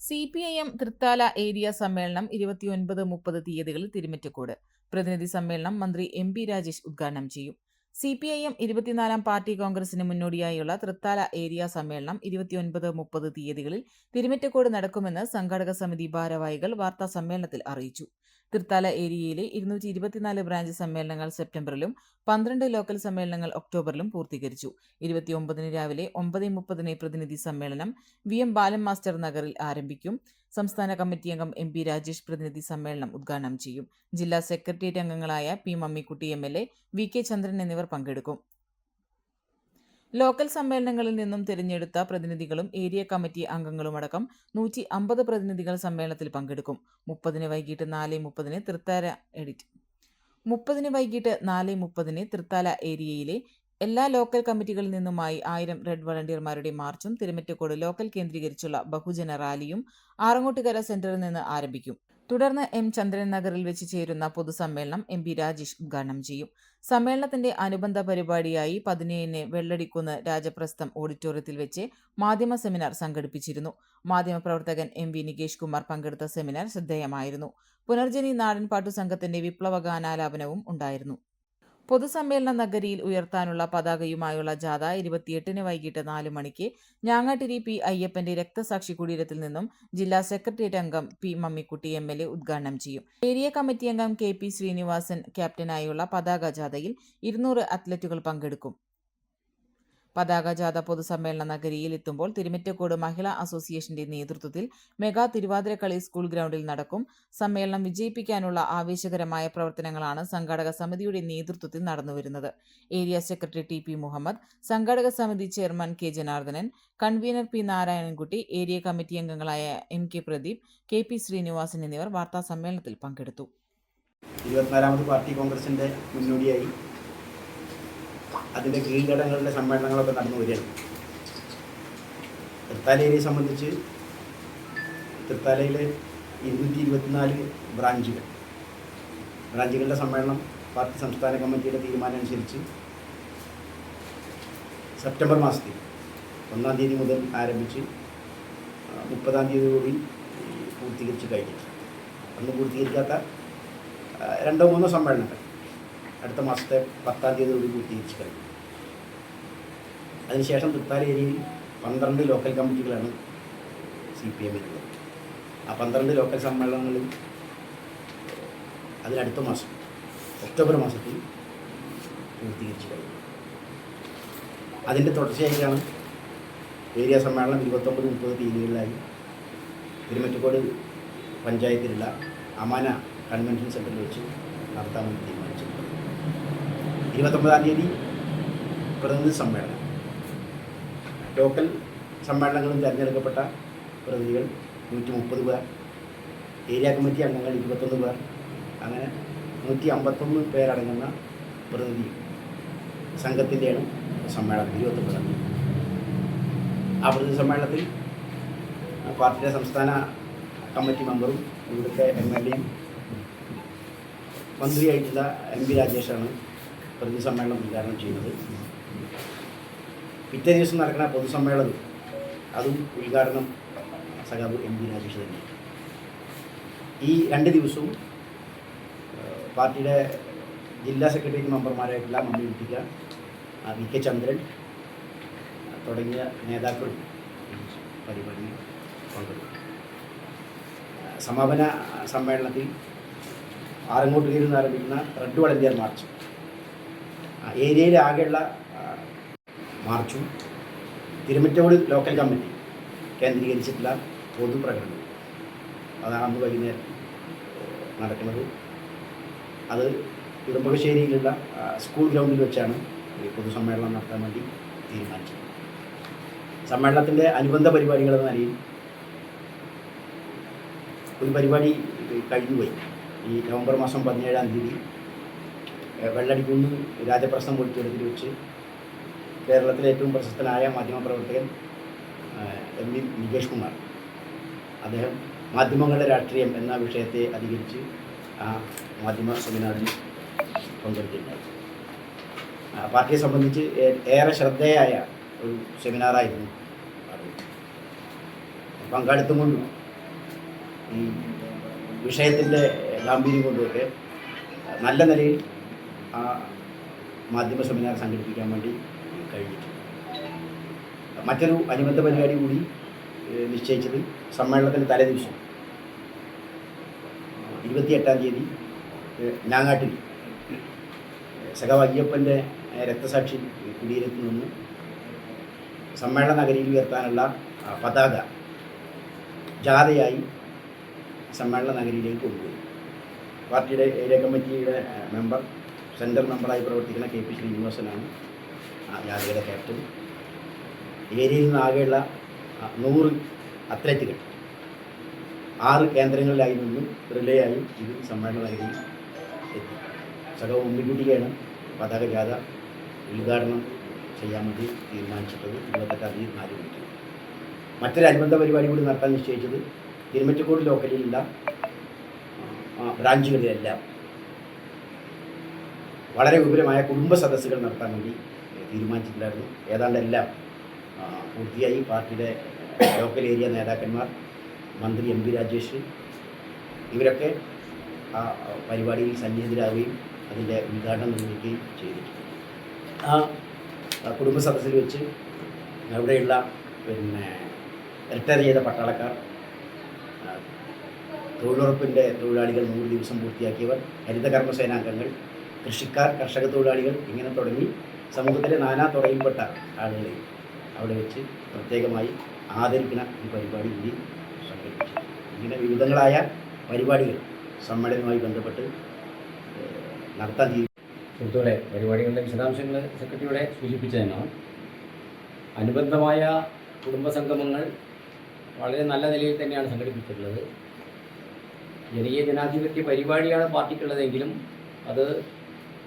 C P I M Thrithala area സമ്മേളനം ഇരുപത്തിയൊൻപത് മുപ്പത് തീയതികളിൽ തിരുമറ്റക്കോട്. പ്രതിനിധി സമ്മേളനം മന്ത്രി എം പി രാജേഷ് ഉദ്ഘാടനം ചെയ്യും. സി പി ഐ എം ഇരുപത്തിനാലാം പാർട്ടി കോൺഗ്രസിന് മുന്നോടിയായുള്ള തൃത്താല ഏരിയ സമ്മേളനം ഇരുപത്തിയൊൻപത് മുപ്പത് തീയതികളിൽ തിരുമറ്റക്കോട് നടക്കുമെന്ന് സംഘാടക സമിതി ഭാരവാഹികൾ വാർത്താ സമ്മേളനത്തിൽ അറിയിച്ചു. തൃത്താല ഏരിയയിലെ ഇരുന്നൂറ്റി ഇരുപത്തിനാല് ബ്രാഞ്ച് സമ്മേളനങ്ങൾ സെപ്റ്റംബറിലും പന്ത്രണ്ട് ലോക്കൽ സമ്മേളനങ്ങൾ ഒക്ടോബറിലും പൂർത്തീകരിച്ചു. ഇരുപത്തിയൊമ്പതിന് രാവിലെ ഒമ്പത് മുപ്പതിന് പ്രതിനിധി സമ്മേളനം വി എം ബാലൻ മാസ്റ്റർ നഗറിൽ ആരംഭിക്കും. സംസ്ഥാന കമ്മിറ്റി അംഗം എം പി രാജേഷ് പ്രതിനിധി സമ്മേളനം ഉദ്ഘാടനം ചെയ്യും. ജില്ലാ സെക്രട്ടേറിയറ്റ് അംഗങ്ങളായ P Mammikutty M L A V K Chandran എന്നിവർ പങ്കെടുക്കും. ലോക്കൽ സമ്മേളനങ്ങളിൽ നിന്നും തിരഞ്ഞെടുത്ത പ്രതിനിധികളും ഏരിയ കമ്മിറ്റി അംഗങ്ങളുമടക്കം നൂറ്റി അമ്പത് പ്രതിനിധികൾ സമ്മേളനത്തിൽ പങ്കെടുക്കും. മുപ്പതിന് വൈകിട്ട് നാല് മുപ്പതിന് തൃത്താര എഡിറ്റ്. മുപ്പതിന് വൈകിട്ട് നാല് മുപ്പതിന് തൃത്താല ഏരിയയിലെ എല്ലാ ലോക്കൽ കമ്മിറ്റികളിൽ നിന്നുമായി ആയിരം റെഡ് വളണ്ടിയർമാരുടെ മാർച്ചും തിരുമറ്റക്കോട് ലോക്കൽ കേന്ദ്രീകരിച്ചുള്ള ബഹുജന റാലിയും ആറങ്ങോട്ടുകര സെന്ററിൽ നിന്ന് ആരംഭിക്കും. തുടർന്ന് എം ചന്ദ്രൻ നഗറിൽ വെച്ച് ചേരുന്ന പൊതുസമ്മേളനം എം പി രാജേഷ് ഉദ്ഘാടനം ചെയ്യും. സമ്മേളനത്തിന്റെ അനുബന്ധ പരിപാടിയായി പതിനേഴിന് വെള്ളടിക്കുന്ന് രാജപ്രസ്ഥം ഓഡിറ്റോറിയത്തിൽ വെച്ച് മാധ്യമ സെമിനാർ സംഘടിപ്പിച്ചിരുന്നു. മാധ്യമപ്രവർത്തകൻ എം വി നികേഷ് കുമാർ പങ്കെടുത്ത സെമിനാർ ശ്രദ്ധേയമായിരുന്നു. പുനർജനി നാടൻ പാട്ടു സംഘത്തിന്റെ വിപ്ലവ ഗാനാലാപനവും ഉണ്ടായിരുന്നു. പൊതുസമ്മേളന നഗരിയിൽ ഉയർത്താനുള്ള പതാകയുമായുള്ള ജാഥ ഇരുപത്തിയെട്ടിന് വൈകിട്ട് നാല് മണിക്ക് ഞാങ്ങാട്ടിരി പി അയ്യപ്പന്റെ രക്തസാക്ഷി കുടീരത്തിൽ നിന്നും ജില്ലാ സെക്രട്ടേറിയറ്റ് അംഗം P Mammikutty M L A ഉദ്ഘാടനം ചെയ്യും. ഏരിയ കമ്മിറ്റി അംഗം കെ പി ശ്രീനിവാസൻ ക്യാപ്റ്റനായുള്ള പതാക ജാഥയിൽ ഇരുന്നൂറ് അത്ലറ്റുകൾ പങ്കെടുക്കും. പതാക ജാഥ പൊതുസമ്മേളന നഗരിയിൽ എത്തുമ്പോൾ തിരുമിറ്റക്കോട് മഹിളാ അസോസിയേഷന്റെ നേതൃത്വത്തിൽ മെഗാ തിരുവാതിരക്കളി സ്കൂൾ ഗ്രൗണ്ടിൽ നടക്കും. സമ്മേളനം വിജയിപ്പിക്കാനുള്ള ആവേശകരമായ പ്രവർത്തനങ്ങളാണ് സംഘാടക സമിതിയുടെ നേതൃത്വത്തിൽ നടന്നുവരുന്നത്. Area secretary T P Muhammad സംഘാടക സമിതി chairman K Janardhanan convener P Narayanankutty area committee അംഗങ്ങളായ M K Pradeep K P Sreenivasan എന്നിവർ വാർത്താ സമ്മേളനത്തിൽ പങ്കെടുത്തു. ഇരുപത്തിനാലാമത് പാർട്ടി കോൺഗ്രസിന്റെ മുന്നോടിയായി. അതിന്റെ കീഴ്ഘടകങ്ങളുടെ സമ്മേളനങ്ങളൊക്കെ നടന്നു വരികയാണ്. തൃത്താലയിലെ സംബന്ധിച്ച് തൃത്താലയിലെ ഇരുന്നൂറ്റി ഇരുപത്തിനാല് ബ്രാഞ്ചുകൾ. ബ്രാഞ്ചുകളുടെ സമ്മേളനം പാർട്ടി സംസ്ഥാന കമ്മിറ്റിയുടെ തീരുമാനം അനുസരിച്ച് സെപ്റ്റംബർ മാസത്തിൽ ഒന്നാം തീയതി മുതൽ ആരംഭിച്ച് മുപ്പതാം തീയതി കൂടി പൂർത്തീകരിച്ച് കഴിഞ്ഞു. അന്ന് പൂർത്തീകരിക്കാത്ത രണ്ടോ മൂന്നോ സമ്മേളനങ്ങൾ. അടുത്ത മാസത്തെ പത്താം തീയതി കൂടി തിരിച്ചു കഴിഞ്ഞു. അതിനുശേഷം തൃത്താലേരിയിൽ പന്ത്രണ്ട് ലോക്കൽ കമ്മിറ്റികളാണ് സി പി എമ്മിനുള്ളത് ആ പന്ത്രണ്ട് ലോക്കൽ സമ്മേളനങ്ങളിൽ അതിനടുത്ത മാസം ഒക്ടോബർ മാസത്തിൽ പൂർത്തീകരിച്ചു കഴിഞ്ഞു. അതിന്റെ തുടർച്ചയായിട്ടാണ് ഏരിയ സമ്മേളനം ഇരുപത്തൊമ്പത് മുപ്പത് തീയതികളിലായി തിരുമറ്റക്കോട് പഞ്ചായത്തിലുള്ള അമാന കൺവെൻഷൻ സെന്ററിൽ വെച്ച് നടത്താമെന്ന് തീരുമാനിച്ചിട്ടുണ്ട് ഇരുപത്തൊമ്പതാം തീയതി പ്രതിനിധി സമ്മേളനം. ലോക്കൽ സമ്മേളനങ്ങളും തിരഞ്ഞെടുക്കപ്പെട്ട പ്രതിനിധികൾ നൂറ്റി മുപ്പത് പേർ ഏരിയ കമ്മിറ്റി അംഗങ്ങൾ ഇരുപത്തൊന്ന് പേർ അങ്ങനെ നൂറ്റി അമ്പത്തൊന്ന് പേരടങ്ങുന്ന പ്രതിനിധി സംഘത്തിന്റെയാണ് സമ്മേളനം ഇരുപത്തൊമ്പതാം തീയതി. ആ പ്രതിനിധി സമ്മേളനത്തിൽ പാർട്ടിയുടെ സംസ്ഥാന കമ്മിറ്റി മെമ്പറും ഇവിടുത്തെ എം എൽ എയും മന്ത്രിയായിട്ടുള്ള എം പി രാജേഷാണ് പ്രതിനിധി സമ്മേളനം ഉദ്ഘാടനം ചെയ്യുന്നത്. പിറ്റേ ദിവസം നടക്കുന്ന പൊതുസമ്മേളനം അതും ഉദ്ഘാടനം സഖാബ് എം പി രാജേഷ് തന്നെ. ഈ രണ്ട് ദിവസവും പാർട്ടിയുടെ ജില്ലാ സെക്രട്ടേറിയറ്റ് മെമ്പർമാരായിട്ടുള്ള മമ്മി കുട്ടിക്ക ആ, വി കെ ചന്ദ്രൻ തുടങ്ങിയ നേതാക്കൾ പരിപാടി പരിപാടിയിൽ പങ്കെടുക്കും. സമാപന സമ്മേളനത്തിൽ ആറങ്ങോട്ടുകയിൽ നിന്ന് ആരംഭിക്കുന്ന റെഡ് വളണ്ടിയർ മാർച്ച്. ആ, മാർച്ചും തിരുമറ്റോട് ലോക്കൽ കമ്മിറ്റി കേന്ദ്രീകരിച്ചിട്ടുള്ള പൊതുപ്രകടനം. അതാണ് അന്ന് വൈകുന്നേരം നടക്കുന്നത്. അത് കുടുംബശ്ശേരിയിലുള്ള സ്കൂൾ ഗ്രൗണ്ടിൽ വെച്ചാണ് ഈ പൊതുസമ്മേളനം നടത്താൻ വേണ്ടി തീരുമാനിച്ചത്. സമ്മേളനത്തിന്റെ അനുബന്ധ പരിപാടികൾ എന്ന നിലയിൽ ഒരു പരിപാടി കഴിഞ്ഞുപോയി. ഈ നവംബർ മാസം പതിനേഴാം തീയതി വെള്ളടിക്കുന്ന് രാജപ്രശ്നം ഓഡിറ്റോറിയത്തിൽ വെച്ച്. കേരളത്തിലെ ഏറ്റവും പ്രശസ്തനായ മാധ്യമപ്രവർത്തകൻ എം വി നികേഷ് കുമാർ. അദ്ദേഹം മാധ്യമങ്ങളുടെ രാഷ്ട്രീയം എന്ന വിഷയത്തെ അധികരിച്ച് ആ മാധ്യമ സെമിനാറിൽ പങ്കെടുത്തിട്ടുണ്ടായി. പാർട്ടിയെ സംബന്ധിച്ച് ഏറെ ശ്രദ്ധേയായ ഒരു സെമിനാറായിരുന്നു പങ്കാളിത്തം കൊണ്ടും ഈ വിഷയത്തിന്റെ ഗാംഭീര്യം കൊണ്ടുമൊക്കെ നല്ല നിലയിൽ ആ മാധ്യമ സെമിനാർ സംഘടിപ്പിക്കാൻ വേണ്ടി കഴിഞ്ഞിട്ടുണ്ട് മറ്റൊരു അനുബന്ധ പരിപാടി കൂടി നിശ്ചയിച്ചത് സമ്മേളനത്തിന്റെ തലേദിവസം ഇരുപത്തിയെട്ടാം തീയതി ഞാങ്ങാട്ടിൽ സഖാവ് രക്തസാക്ഷി കുടീരത്തിൽ നിന്ന് സമ്മേളന നഗരിയിൽ ഉയർത്താനുള്ള പതാക ജാഥയായി സമ്മേളന നഗരിയിലേക്ക് കൊണ്ടുപോയി പാർട്ടിയുടെ ഏരിയ കമ്മിറ്റിയുടെ മെമ്പർ സെൻട്രൽ മെമ്പറായി പ്രവർത്തിക്കുന്ന കെ പി ശ്രീനിവാസനാണ് ജാഥയുടെ ക്യാപ്റ്റൻ ഏരിയയിൽ നിന്നാകെയുള്ള നൂറ് അത്ലറ്റുകൾ ആറ് കേന്ദ്രങ്ങളിലായി നിന്നും റിലേ ആയും ഇത് സമ്മാനങ്ങളായി എത്തി. സഖവ് ഉമ്മിക്കുട്ടിയാണ് പതാക ജാഥ ഉദ്ഘാടനം ചെയ്യാൻ വേണ്ടി തീരുമാനിച്ചിട്ടത് ഇരുപത്തെട്ടാം തീയതി നാല് മണിക്ക് മറ്റൊരു അനുബന്ധ പരിപാടി കൂടി നടത്താൻ നിശ്ചയിച്ചത് തിരുമറ്റക്കോട് ലോക്കലിലുള്ള ബ്രാഞ്ചുകളിലെല്ലാം വളരെ വിപുലമായ കുടുംബ സദസ്സുകൾ നടത്താൻ വേണ്ടി തീരുമാനിച്ചിട്ടുണ്ടായിരുന്നു. ഏതാണ്ട് എല്ലാം പൂർത്തിയായി പാർട്ടിയുടെ ലോക്കൽ ഏരിയ നേതാക്കന്മാർ മന്ത്രി എം പി രാജേഷ് ഇവരൊക്കെ ആ പരിപാടിയിൽ സന്നിഹിതരാകുകയും അതിന്റെ ഉദ്ഘാടനം നിർവഹിക്കുകയും ചെയ്തിട്ടുണ്ട്. ആ കുടുംബ സദസ്സിൽ വെച്ച് അവിടെയുള്ള പിന്നെ റിട്ടയർ ചെയ്ത പട്ടാളക്കാർ തൊഴിലുറപ്പിന്റെ തൊഴിലാളികൾ നൂറ് ദിവസം പൂർത്തിയാക്കിയവർ ഹരിതകർമ്മ സേനാംഗങ്ങൾ കൃഷിക്കാർ കർഷക തൊഴിലാളികൾ ഇങ്ങനെ തുടങ്ങി സമൂഹത്തിലെ നാനാ തുറയിൽപ്പെട്ട ആളുകളെ അവിടെ വെച്ച് പ്രത്യേകമായി ആദരിക്കുന്ന ഈ പരിപാടി കൂടി സംഘടിപ്പിച്ചു. ഇങ്ങനെ വിവിധങ്ങളായ പരിപാടികൾ സമ്മേളനവുമായി ബന്ധപ്പെട്ട് നടത്താൻ തീരുമാനം സുഹൃത്തുക്കളെ പരിപാടികളുടെ വിശദാംശങ്ങൾ സെക്രട്ടറിയുടെ സൂചിപ്പിച്ചതാണ് അനുബന്ധമായ കുടുംബ സംഗമങ്ങൾ വളരെ നല്ല നിലയിൽ തന്നെയാണ് സംഘടിപ്പിച്ചിട്ടുള്ളത്. ജനകീയ ജനാധിപത്യ പരിപാടിയാണ് പാർട്ടിക്കുള്ളതെങ്കിലും അത്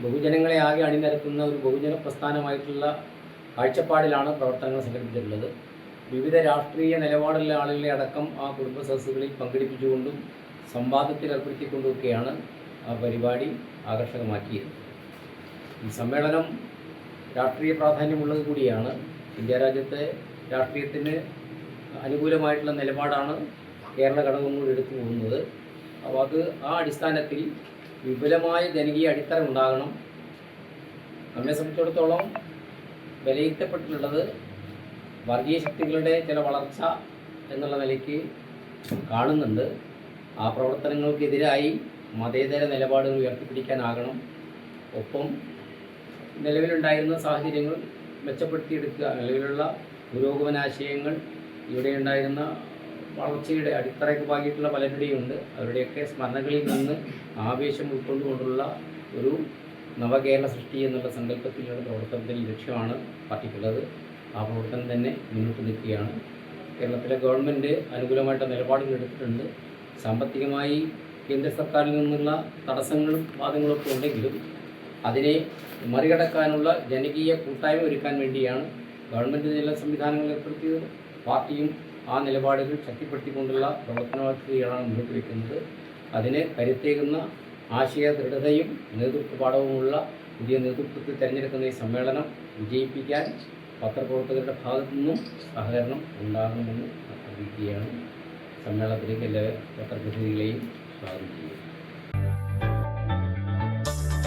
ബഹുജനങ്ങളെ ആകെ അണിനിരത്തുന്ന ഒരു ബഹുജന പ്രസ്ഥാനമായിട്ടുള്ള കാഴ്ചപ്പാടിലാണ് പ്രവർത്തനങ്ങൾ സംഘടിപ്പിച്ചിട്ടുള്ളത്. വിവിധ രാഷ്ട്രീയ നിലപാടുള്ള ആളുകളെ അടക്കം ആ കുടുംബ സദസ്സുകളിൽ പങ്കെടുപ്പിച്ചുകൊണ്ടും സംവാദത്തിൽ ഏർപ്പെടുത്തിക്കൊണ്ടുമൊക്കെയാണ് ആ പരിപാടി ആകർഷകമാക്കിയത് ഈ സമ്മേളനം രാഷ്ട്രീയ പ്രാധാന്യമുള്ളത് കൂടിയാണ്. ഇന്ത്യ രാജ്യത്തെ രാഷ്ട്രീയത്തിന് അനുകൂലമായിട്ടുള്ള നിലപാടാണ് കേരള ഘടകം എടുത്തു പോകുന്നത്. അപ്പോൾ അത് ആ അടിസ്ഥാനത്തിൽ വിപുലമായ ജനകീയ അടിത്തറ ഉണ്ടാകണം. നമ്മെ സംബന്ധിച്ചിടത്തോളം വിലയിരുത്തപ്പെട്ടിട്ടുള്ളത് വർഗീയ ശക്തികളുടെ ചില വളർച്ച എന്നുള്ള നിലയ്ക്ക് കാണുന്നുണ്ട്. ആ പ്രവർത്തനങ്ങൾക്കെതിരായി മതേതര നിലപാടുകൾ ഉയർത്തിപ്പിടിക്കാനാകണം. ഒപ്പം നിലവിലുണ്ടായിരുന്ന സാഹചര്യങ്ങൾ മെച്ചപ്പെടുത്തിയെടുക്കുക നിലവിലുള്ള പുരോഗമനാശയങ്ങൾ ഇവിടെ ഉണ്ടായിരുന്ന വളർച്ചയുടെ അടിത്തറയ്ക്ക് പാകിയിട്ടുള്ള പലരുടെയും ഉണ്ട് അവരുടെയൊക്കെ സ്മരണകളിൽ നിന്ന് ആവേശം ഉൾക്കൊണ്ടുകൊണ്ടുള്ള ഒരു നവകേരള സൃഷ്ടി എന്നുള്ള സങ്കല്പത്തിലുള്ള പ്രവർത്തനത്തിന് ലക്ഷ്യമാണ് പാർട്ടിക്കുള്ളത്. ആ പ്രവർത്തനം തന്നെ മുന്നോട്ട് നിൽക്കുകയാണ്. കേരളത്തിലെ ഗവൺമെന്റ് അനുകൂലമായിട്ട് നിലപാടുകൾ എടുത്തിട്ടുണ്ട്. സാമ്പത്തികമായി കേന്ദ്ര സർക്കാരിൽ നിന്നുള്ള തടസ്സങ്ങളും വാദങ്ങളും ഒക്കെ ഉണ്ടെങ്കിലും അതിനെ മറികടക്കാനുള്ള ജനകീയ കൂട്ടായ്മ ഒരുക്കാൻ വേണ്ടിയാണ് ഗവൺമെന്റ് ചില സംവിധാനങ്ങൾ ഏർപ്പെടുത്തിയത്. പാർട്ടിയും ആ നിലപാടുകൾ ശക്തിപ്പെടുത്തിക്കൊണ്ടുള്ള പ്രവർത്തനമാണ് മുന്നോട്ട് വയ്ക്കുന്നത്. അതിന് കരുത്തേകുന്ന ആശയ ദൃഢതയും നേതൃത്വപാഠവുമുള്ള പുതിയ നേതൃത്വത്തിൽ തിരഞ്ഞെടുക്കുന്ന ഈ സമ്മേളനം വിജയിപ്പിക്കാൻ പത്രപ്രവർത്തകരുടെ ഭാഗത്തു നിന്നും സഹകരണം ഉണ്ടാകണമെന്ന് അഭ്യർത്ഥിക്കുകയാണ്. സമ്മേളനത്തിലേക്ക് എല്ലാ പത്രപ്രതിനിധികളെയും സ്വാഗതം ചെയ്യുന്നു.